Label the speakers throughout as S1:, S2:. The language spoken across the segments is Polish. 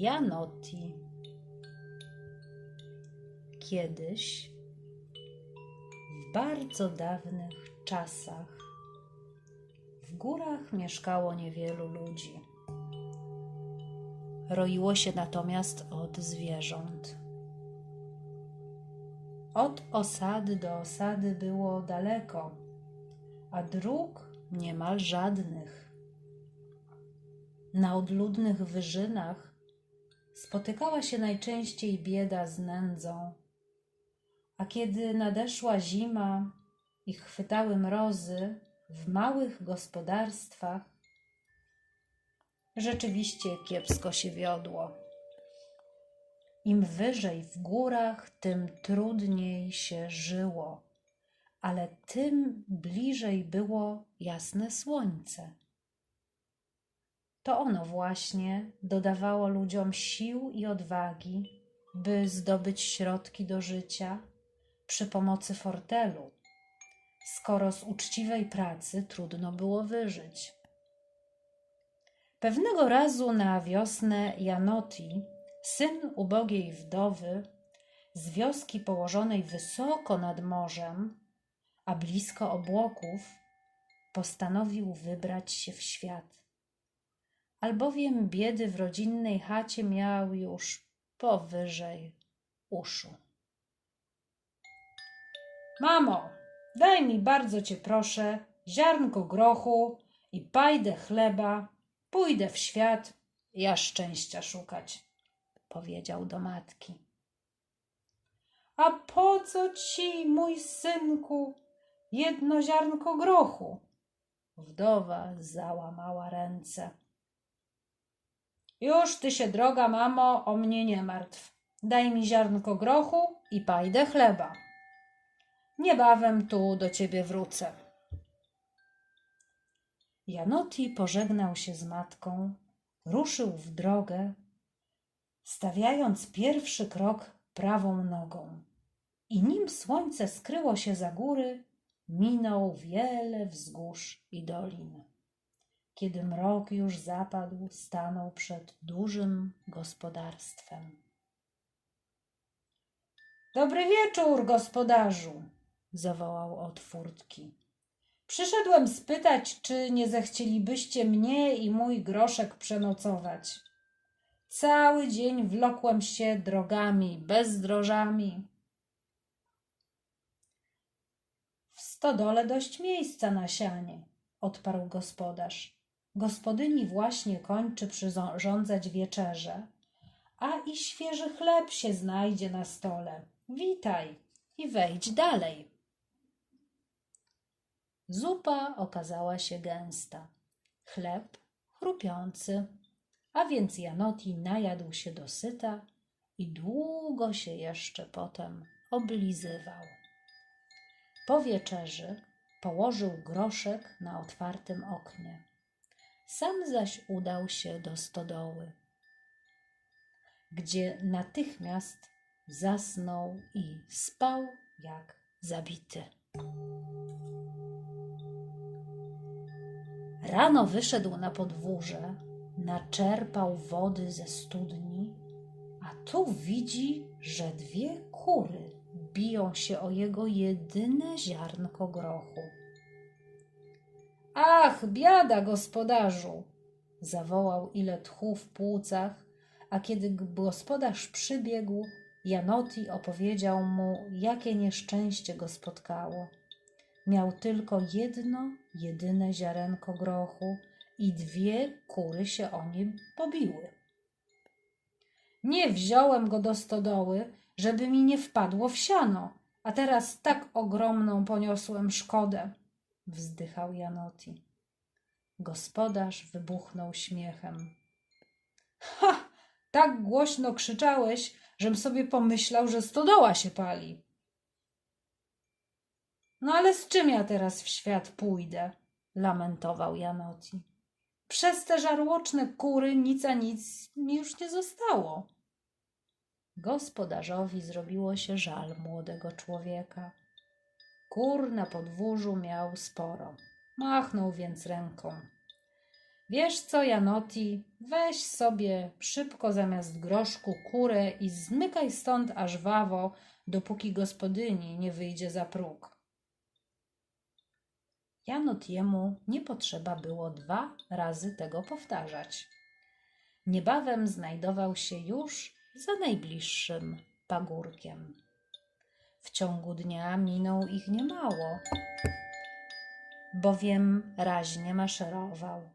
S1: Janoti. Kiedyś, w bardzo dawnych czasach, w górach mieszkało niewielu ludzi. Roiło się natomiast od zwierząt. Od osady do osady było daleko, a dróg niemal żadnych. Na odludnych wyżynach spotykała się najczęściej bieda z nędzą, a kiedy nadeszła zima i chwytały mrozy w małych gospodarstwach, rzeczywiście kiepsko się wiodło. Im wyżej w górach, tym trudniej się żyło, ale tym bliżej było jasne słońce. To ono właśnie dodawało ludziom sił i odwagi, by zdobyć środki do życia przy pomocy fortelu, skoro z uczciwej pracy trudno było wyżyć. Pewnego razu na wiosnę Janoti, syn ubogiej wdowy, z wioski położonej wysoko nad morzem, a blisko obłoków, postanowił wybrać się w świat. Albowiem biedy w rodzinnej chacie miał już powyżej uszu. Mamo, daj mi bardzo cię proszę ziarnko grochu i pajdę chleba, pójdę w świat, ja szczęścia szukać, powiedział do matki. A po co ci, mój synku, jedno ziarnko grochu? Wdowa załamała ręce. Już ty się, droga mamo, o mnie nie martw. Daj mi ziarnko grochu i pajdę chleba. Niebawem tu do ciebie wrócę. Janoti pożegnał się z matką, ruszył w drogę, stawiając pierwszy krok prawą nogą. I nim słońce skryło się za góry, minął wiele wzgórz i dolin. Kiedy mrok już zapadł, stanął przed dużym gospodarstwem. Dobry wieczór, gospodarzu, zawołał od furtki. Przyszedłem spytać, czy nie zechcielibyście mnie i mój groszek przenocować. Cały dzień wlokłem się drogami, bezdrożami. W stodole dość miejsca na sianie, odparł gospodarz. Gospodyni właśnie kończy przyrządzać wieczerze, a i świeży chleb się znajdzie na stole. Witaj i wejdź dalej. Zupa okazała się gęsta, chleb chrupiący, a więc Janoti najadł się dosyta i długo się jeszcze potem oblizywał. Po wieczerzy położył groszek na otwartym oknie. Sam zaś udał się do stodoły, gdzie natychmiast zasnął i spał jak zabity. Rano wyszedł na podwórze, naczerpał wody ze studni, a tu widzi, że dwie kury biją się o jego jedyne ziarnko grochu. Ach, biada, gospodarzu! zawołał ile tchu w płucach, a kiedy gospodarz przybiegł, Janoti opowiedział mu, jakie nieszczęście go spotkało. Miał tylko jedno, jedyne ziarenko grochu i dwie kury się o nim pobiły. Nie wziąłem go do stodoły, żeby mi nie wpadło w siano, a teraz tak ogromną poniosłem szkodę, wzdychał Janoti. Gospodarz wybuchnął śmiechem. Ha! Tak głośno krzyczałeś, żem sobie pomyślał, że stodoła się pali. No ale z czym ja teraz w świat pójdę? lamentował Janoti. Przez te żarłoczne kury nic a nic mi już nie zostało. Gospodarzowi zrobiło się żal młodego człowieka. Kur na podwórzu miał sporo. Machnął więc ręką. Wiesz co, Janoti, weź sobie szybko zamiast groszku kurę i zmykaj stąd aż wawo, dopóki gospodyni nie wyjdzie za próg. Janotiemu nie potrzeba było dwa razy tego powtarzać. Niebawem znajdował się już za najbliższym pagórkiem. W ciągu dnia minął ich niemało, bowiem raźnie maszerował.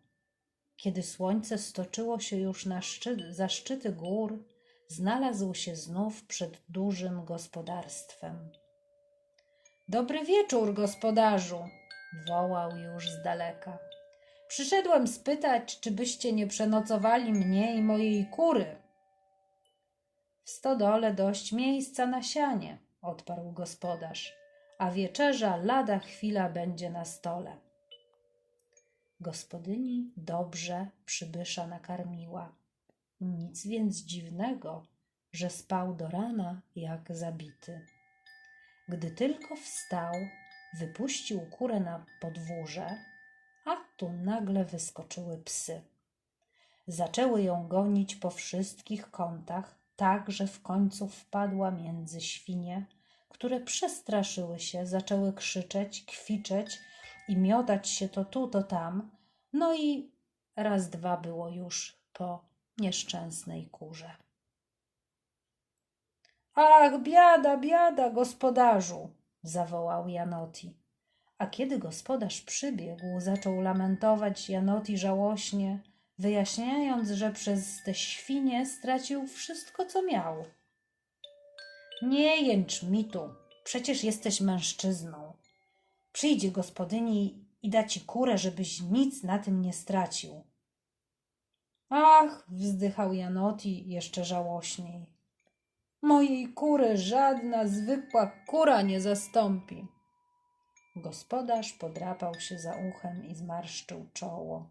S1: Kiedy słońce stoczyło się już na za szczyty gór, znalazł się znów przed dużym gospodarstwem. Dobry wieczór, gospodarzu! wołał już z daleka. Przyszedłem spytać, czy byście nie przenocowali mnie i mojej kury. W stodole dość miejsca na sianie, odparł gospodarz, a wieczerza lada chwila będzie na stole. Gospodyni dobrze przybysza nakarmiła. Nic więc dziwnego, że spał do rana jak zabity. Gdy tylko wstał, wypuścił kurę na podwórze, a tu nagle wyskoczyły psy. Zaczęły ją gonić po wszystkich kątach, tak że w końcu wpadła między świnie, które przestraszyły się, zaczęły krzyczeć, kwiczeć i miotać się to tu, to tam. No i raz dwa było już po nieszczęsnej kurze. Ach, biada, biada, gospodarzu! zawołał Janoti. A kiedy gospodarz przybiegł, zaczął lamentować Janoti żałośnie, wyjaśniając, że przez te świnie stracił wszystko, co miał. Nie jęcz mi tu, przecież jesteś mężczyzną. Przyjdzie gospodyni i da ci kurę, żebyś nic na tym nie stracił. Ach, wzdychał Janoti jeszcze żałośniej. Mojej kury żadna zwykła kura nie zastąpi. Gospodarz podrapał się za uchem i zmarszczył czoło.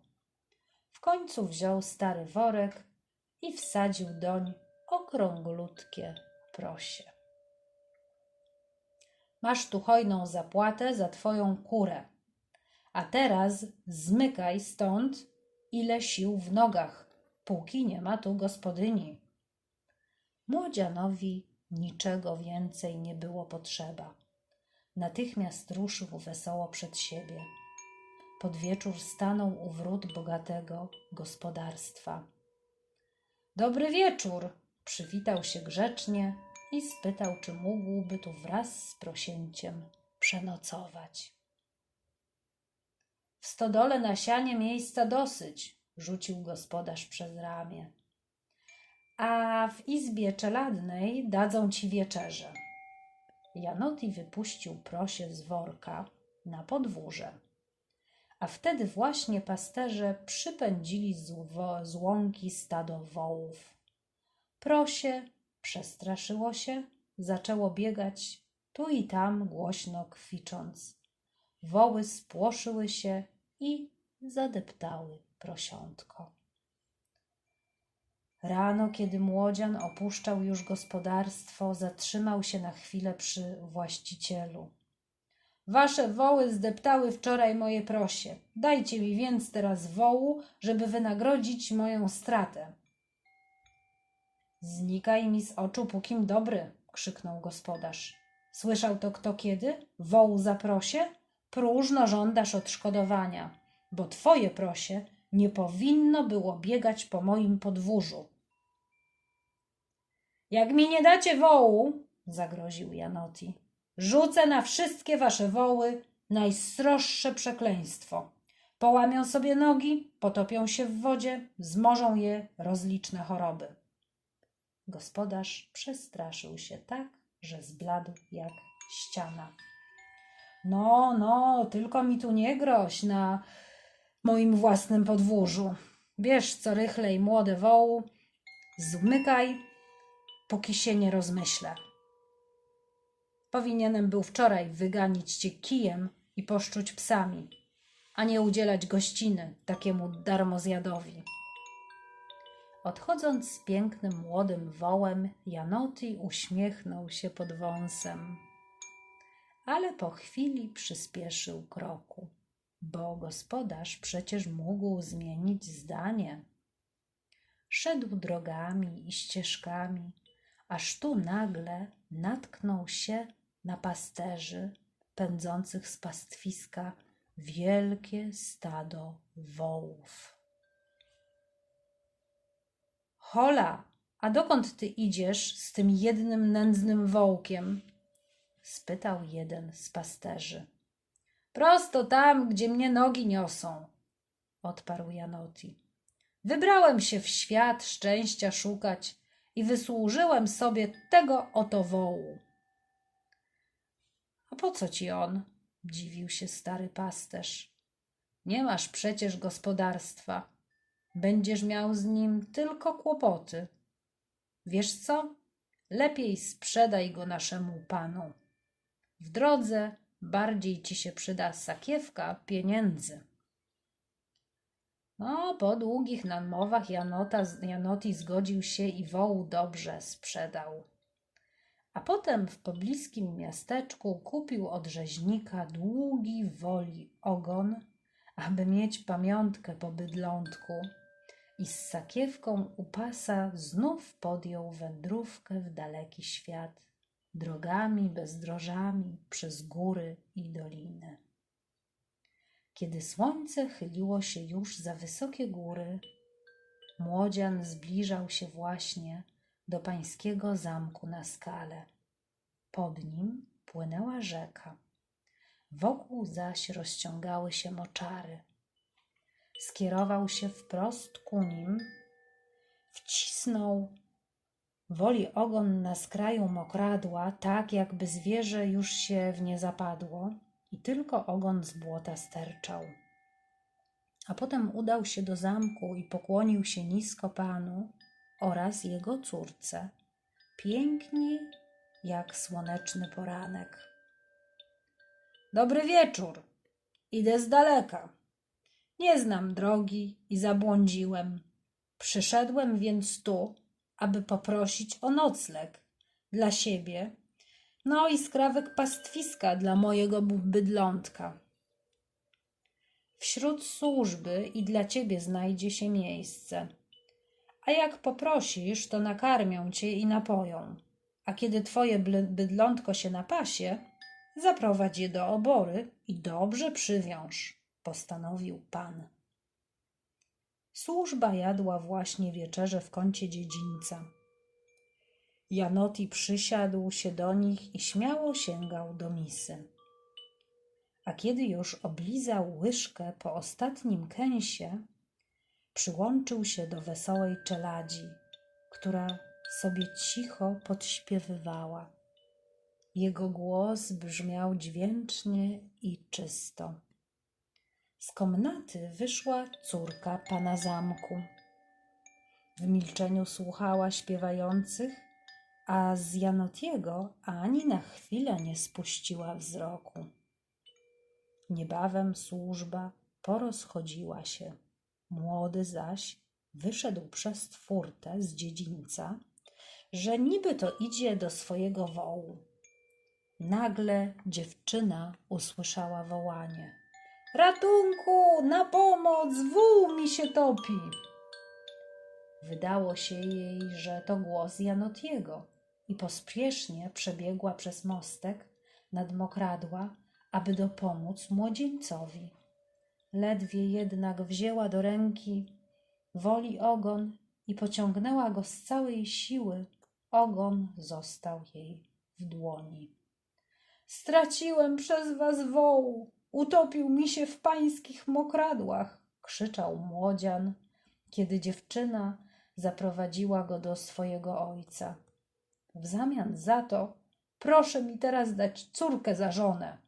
S1: W końcu wziął stary worek i wsadził doń okrąglutkie prosie. Masz tu hojną zapłatę za twoją kurę. A teraz zmykaj stąd, ile sił w nogach, póki nie ma tu gospodyni. Młodzianowi niczego więcej nie było potrzeba. Natychmiast ruszył wesoło przed siebie. Pod wieczór stanął u wrót bogatego gospodarstwa. Dobry wieczór! Przywitał się grzecznie i spytał, czy mógłby tu wraz z prosięciem przenocować. W stodole na sianie miejsca dosyć, rzucił gospodarz przez ramię. A w izbie czeladnej dadzą ci wieczerze. Janoti wypuścił prosie z worka na podwórze. A wtedy właśnie pasterze przypędzili z, z łąki stado wołów. Prosie przestraszyło się, zaczęło biegać tu i tam głośno kwicząc. Woły spłoszyły się i zadeptały prosiątko. Rano, kiedy młodzian opuszczał już gospodarstwo, zatrzymał się na chwilę przy właścicielu. Wasze woły zdeptały wczoraj moje prosie. Dajcie mi więc teraz wołu, żeby wynagrodzić moją stratę. Znikaj mi z oczu, pókim dobry, krzyknął gospodarz. Słyszał to kto kiedy? Wołu za prosie? Próżno żądasz odszkodowania, bo twoje prosie nie powinno było biegać po moim podwórzu. Jak mi nie dacie wołu, zagroził Janoti, rzucę na wszystkie wasze woły najsroższe przekleństwo. Połamią sobie nogi, potopią się w wodzie, zmożą je rozliczne choroby. Gospodarz przestraszył się tak, że zbladł jak ściana. No, no, tylko mi tu nie groź na moim własnym podwórzu. Bierz co rychlej młode wołu, zmykaj, póki się nie rozmyślę. Powinienem był wczoraj wyganić cię kijem i poszczuć psami, a nie udzielać gościny takiemu darmozjadowi. Odchodząc z pięknym młodym wołem, Janoti uśmiechnął się pod wąsem, ale po chwili przyspieszył kroku. bo gospodarz przecież mógł zmienić zdanie. Szedł drogami i ścieżkami, aż tu nagle natknął się na pasterzy pędzących z pastwiska wielkie stado wołów. Hola, a dokąd ty idziesz z tym jednym nędznym wołkiem? spytał jeden z pasterzy. Prosto tam, gdzie mnie nogi niosą, odparł Janoti. Wybrałem się w świat szczęścia szukać i wysłużyłem sobie tego oto wołu. A po co ci on? dziwił się stary pasterz. Nie masz przecież gospodarstwa. Będziesz miał z nim tylko kłopoty. Wiesz co? Lepiej sprzedaj go naszemu panu. W drodze bardziej ci się przyda sakiewka pieniędzy. No, po długich namowach Janota, Janoti zgodził się i wołu dobrze sprzedał. A potem w pobliskim miasteczku kupił od rzeźnika długi woli ogon, aby mieć pamiątkę po bydlątku i z sakiewką u pasa znów podjął wędrówkę w daleki świat, drogami bezdrożami przez góry i doliny. Kiedy słońce chyliło się już za wysokie góry, młodzian zbliżał się właśnie do pańskiego zamku na skale. Pod nim płynęła rzeka, wokół zaś rozciągały się moczary. Skierował się wprost ku nim, wcisnął woli ogon na skraju mokradła, tak jakby zwierzę już się w nie zapadło i tylko ogon z błota sterczał. A potem udał się do zamku i pokłonił się nisko panu oraz jego córce, piękni jak słoneczny poranek. Dobry wieczór. Idę z daleka. Nie znam drogi i zabłądziłem. Przyszedłem więc tu, aby poprosić o nocleg dla siebie, no i skrawek pastwiska dla mojego bydlątka. Wśród służby i dla ciebie znajdzie się miejsce. A jak poprosisz, to nakarmią cię i napoją. A kiedy twoje bydlątko się napasie, zaprowadź je do obory i dobrze przywiąż, postanowił pan. Służba jadła właśnie wieczerze w kącie dziedzińca. Janoti przysiadł się do nich i śmiało sięgał do misy. A kiedy już oblizał łyżkę po ostatnim kęsie, przyłączył się do wesołej czeladzi, która sobie cicho podśpiewywała. Jego głos brzmiał dźwięcznie i czysto. Z komnaty wyszła córka pana zamku. W milczeniu słuchała śpiewających, a z Janotiego ani na chwilę nie spuściła wzroku. Niebawem służba porozchodziła się. Młody zaś wyszedł przez furtę z dziedzińca, że niby to idzie do swojego wołu. Nagle dziewczyna usłyszała wołanie – Ratunku, na pomoc, wół mi się topi. Wydało się jej, że to głos Janotiego i pospiesznie przebiegła przez mostek nad mokradła, aby dopomóc młodzieńcowi. Ledwie jednak wzięła do ręki woli ogon i pociągnęła go z całej siły. Ogon został jej w dłoni. Straciłem przez was wołu, Utopił mi się w pańskich mokradłach, krzyczał młodzian, kiedy dziewczyna zaprowadziła go do swojego ojca. W zamian za to proszę mi teraz dać córkę za żonę.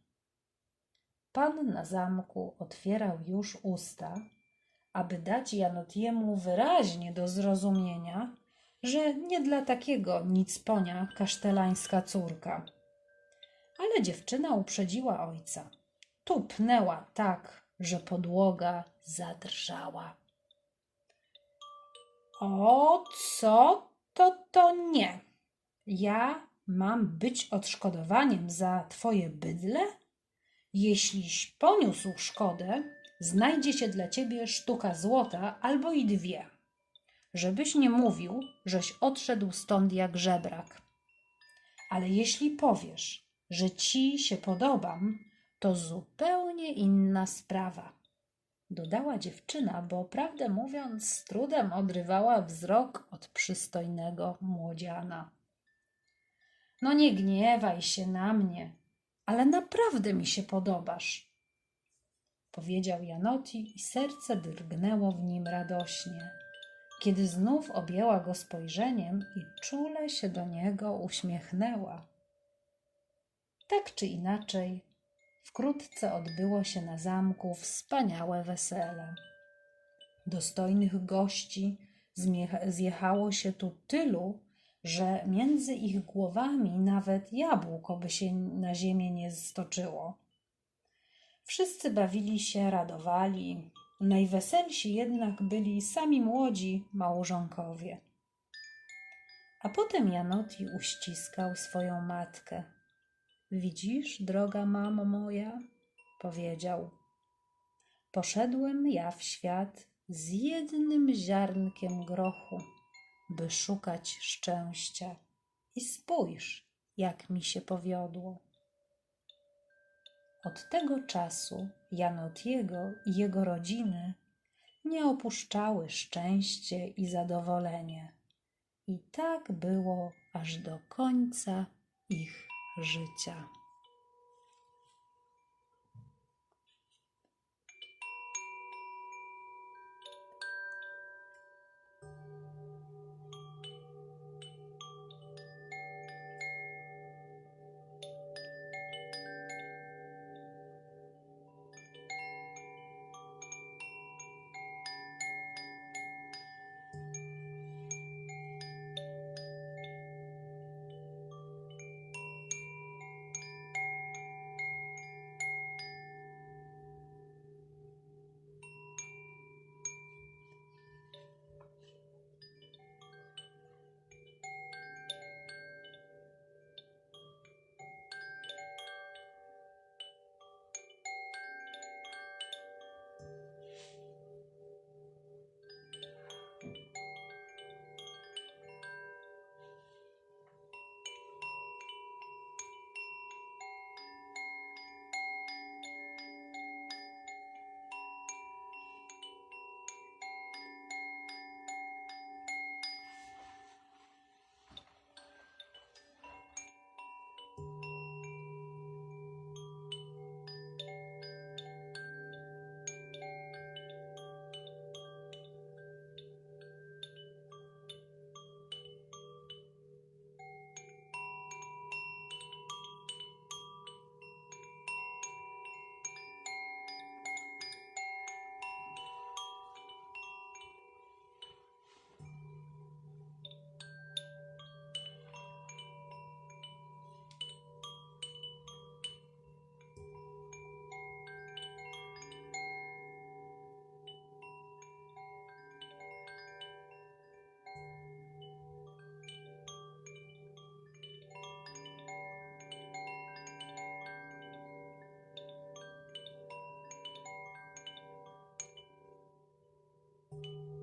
S1: Pan na zamku otwierał już usta, aby dać Janotiemu wyraźnie do zrozumienia, że nie dla takiego nic ponia kasztelańska córka. Ale dziewczyna uprzedziła ojca tupnęła tak, że podłoga zadrżała. O co to to nie? Ja mam być odszkodowaniem za twoje bydle? Jeśliś poniósł szkodę, znajdzie się dla ciebie sztuka złota albo i dwie, żebyś nie mówił, żeś odszedł stąd jak żebrak. Ale jeśli powiesz, że ci się podobam, to zupełnie inna sprawa. Dodała dziewczyna, bo prawdę mówiąc, z trudem odrywała wzrok od przystojnego młodziana. No nie gniewaj się na mnie, ale naprawdę mi się podobasz, powiedział Janoti i serce drgnęło w nim radośnie, kiedy znów objęła go spojrzeniem i czule się do niego uśmiechnęła. Tak czy inaczej, wkrótce odbyło się na zamku wspaniałe wesele. Dostojnych gości zjechało się tu tylu, że między ich głowami nawet jabłko by się na ziemię nie stoczyło. Wszyscy bawili się, radowali. Najweselsi jednak byli sami młodzi małżonkowie. A potem Janoti uściskał swoją matkę. Widzisz, droga mamo moja, powiedział. Poszedłem ja w świat z jednym ziarnkiem grochu, by szukać szczęścia. I spójrz, jak mi się powiodło. Od tego czasu Janotiego i jego rodziny nie opuszczały szczęście i zadowolenie. I tak było aż do końca ich życia. Thank you.